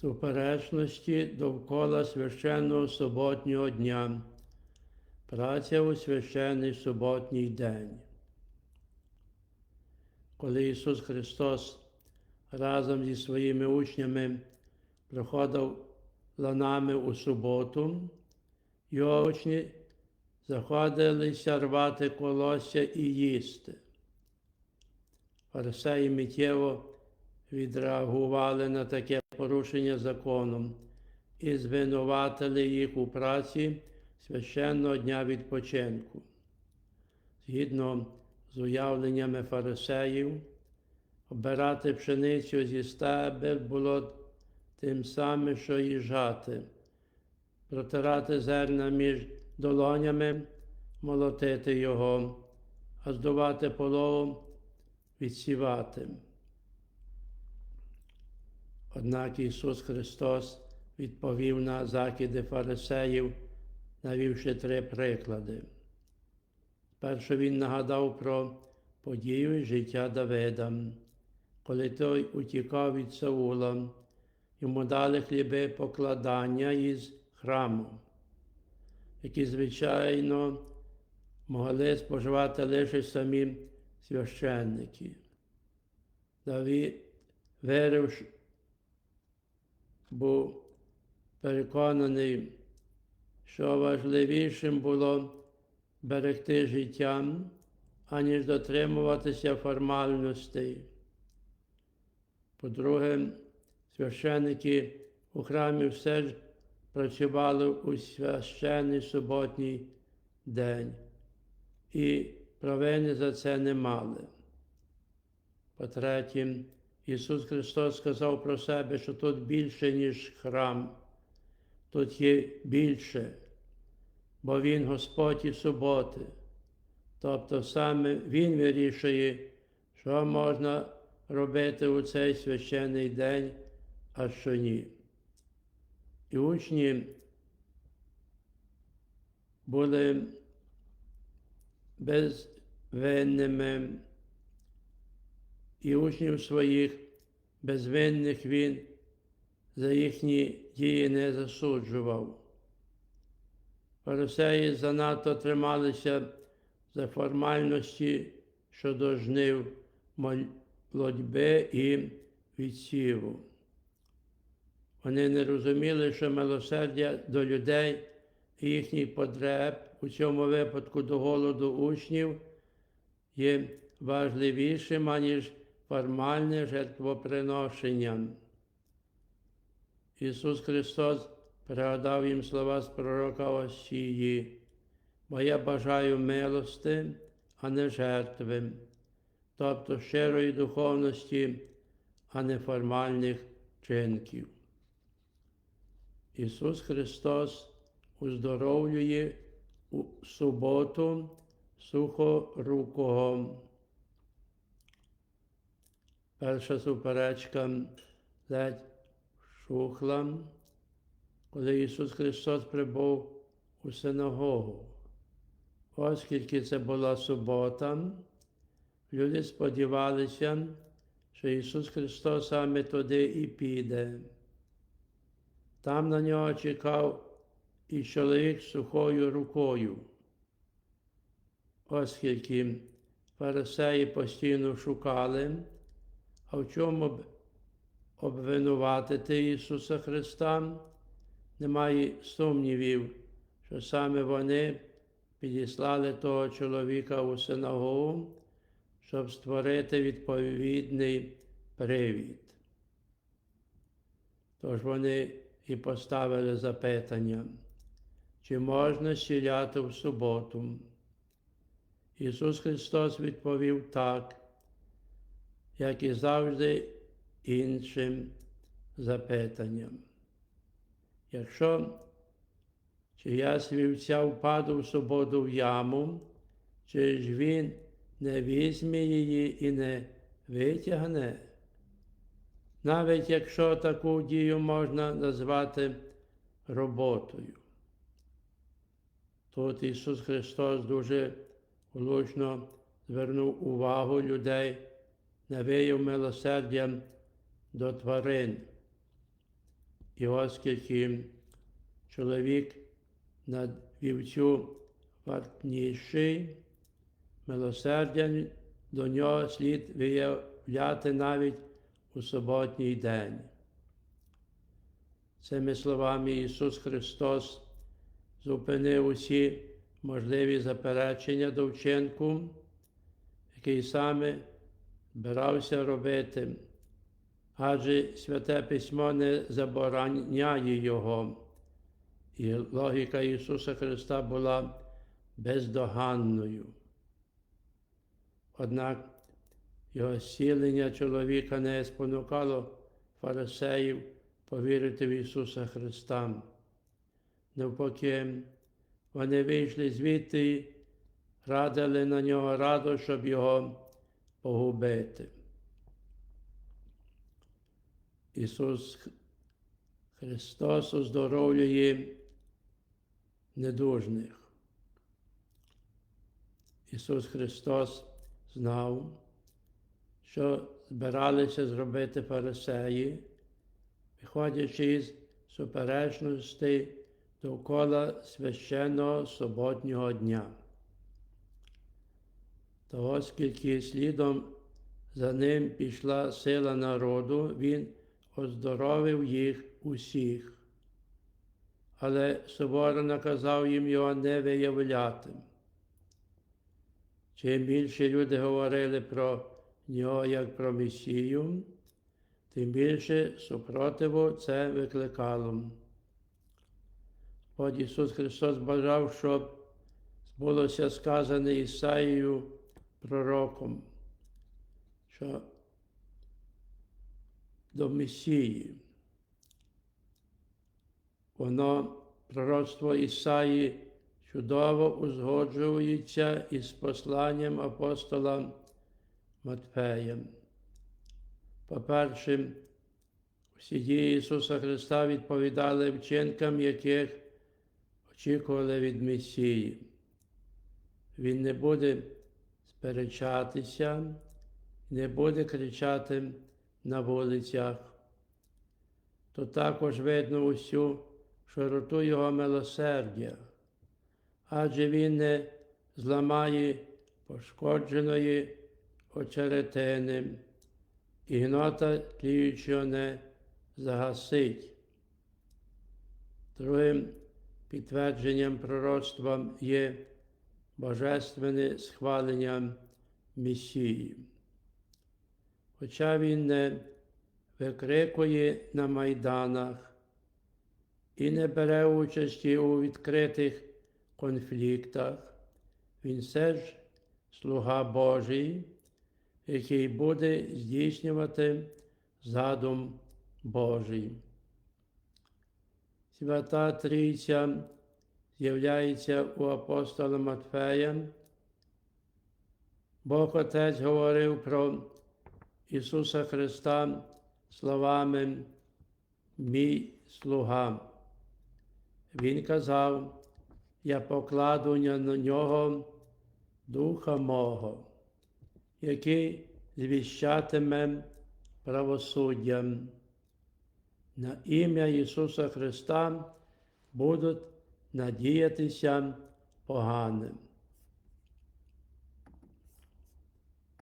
суперечності довкола священного суботнього дня, праця у священний суботній день. Коли Ісус Христос разом зі своїми учнями проходив ланами у суботу, його учні заходилися рвати колосся і їсти. Фарисеї миттєво відреагували на таке порушення законом і звинуватили їх у праці священного дня відпочинку. Згідно з уявленнями фарисеїв, обирати пшеницю зі стебель було тим самим, що і жати, протирати зерна між долонями, молотити його, а здувати полову відсівати. Однак Ісус Христос відповів на закиди фарисеїв, навівши три приклади. Перше Він нагадав про подію життя Давида, коли той утікав від Саула, йому дали хліби покладання із храму, які, звичайно, могли споживати лише самі священники. Давид вирив, був переконаний, що важливішим було берегти життя, аніж дотримуватися формальностей. По-друге, священники у храмі все ж працювали у священний суботній день і провини за це не мали. По-третє, Ісус Христос сказав про себе, що тут більше, ніж храм, тут є більше, бо Він Господь і суботи. Тобто саме Він вирішує, що можна робити у цей священний день, а що ні. І учні були безвинними, і учнів своїх безвинних він за їхні дії не засуджував. Фарисеї занадто трималися за формальності щодо жнив молодьби і відсіву. Вони не розуміли, що милосердя до людей і їхніх потреб, у цьому випадку до голоду учнів, є важливішим, аніж формальне жертвоприношення. Ісус Христос передав їм слова з пророка Осії, бо я бажаю милости, а не жертви, тобто щирої духовності, а не формальних чинків. Ісус Христос уздоровлює у суботу сухорукого. Перша суперечка ледь шухла, коли Ісус Христос прибув у синагогу. Оскільки це була субота, люди сподівалися, що Ісус Христос саме туди і піде. Там на нього чекав і чоловік з сухою рукою, оскільки фарисеї постійно шукали, а в чому б обвинуватити Ісуса Христа, немає сумнівів, що саме вони підіслали того чоловіка у синагогу, щоб створити відповідний привід. Тож вони і поставили запитання, чи можна сіляти в суботу. Ісус Христос відповів так, як і завжди іншим запитанням. Якщо чиясь вівця впаде в суботу в яму, чи ж він не візьме її і не витягне? навіть якщо таку дію можна назвати роботою. Тут Ісус Христос дуже влучно звернув увагу людей на вияв милосердя до тварин. І оскільки чоловік над вівцю вартніший, милосердя до нього слід виявляти навіть у суботній день. Цими словами Ісус Христос зупинив усі можливі заперечення до вчинку, який саме збирався робити, адже Святе Письмо не забороняє Його, і логіка Ісуса Христа була бездоганною. Однак його зцілення чоловіка не спонукало фарисеїв повірити в Ісуса Христа. Навпаки, вони вийшли звідти радили на нього раду, щоб його погубити. Ісус Христос оздоровлює недужних. Ісус Христос знав, що збиралися зробити фарисеї, виходячи із суперечностей довкола священного суботнього дня. Та оскільки слідом за ним пішла сила народу, він оздоровив їх усіх, але суворо наказав їм його не виявляти. Чим більше люди говорили про нього як про Месію, тим більше супротиву це викликало. Господь Ісус Христос бажав, щоб збулося сказане Ісаїю пророком, що до Месії. Воно пророцтво Ісаї чудово узгоджується із посланням апостола Матфея. По-перше, всі дії Ісуса Христа відповідали вчинкам, яких очікували від Месії. Він не буде сперечатися, не буде кричати на вулицях. То також видно усю широту Його милосердя, адже Він не зламає пошкодженої очеретини і гнота тліючого не загасить. Другим підтвердженням пророцтва є божественне схвалення Месії. Хоча він не викрикує на майданах і не бере участі у відкритих конфліктах, він все ж слуга Божий, який буде здійснювати задум Божий. Свята Трійця з'являється у апостола Матфея. Бог Отець говорив про Ісуса Христа словами Мій слуга. Він казав, я покладу на нього Духа мого, який звіщатиме правосуддям. На ім'я Ісуса Христа будуть надіятися поганим.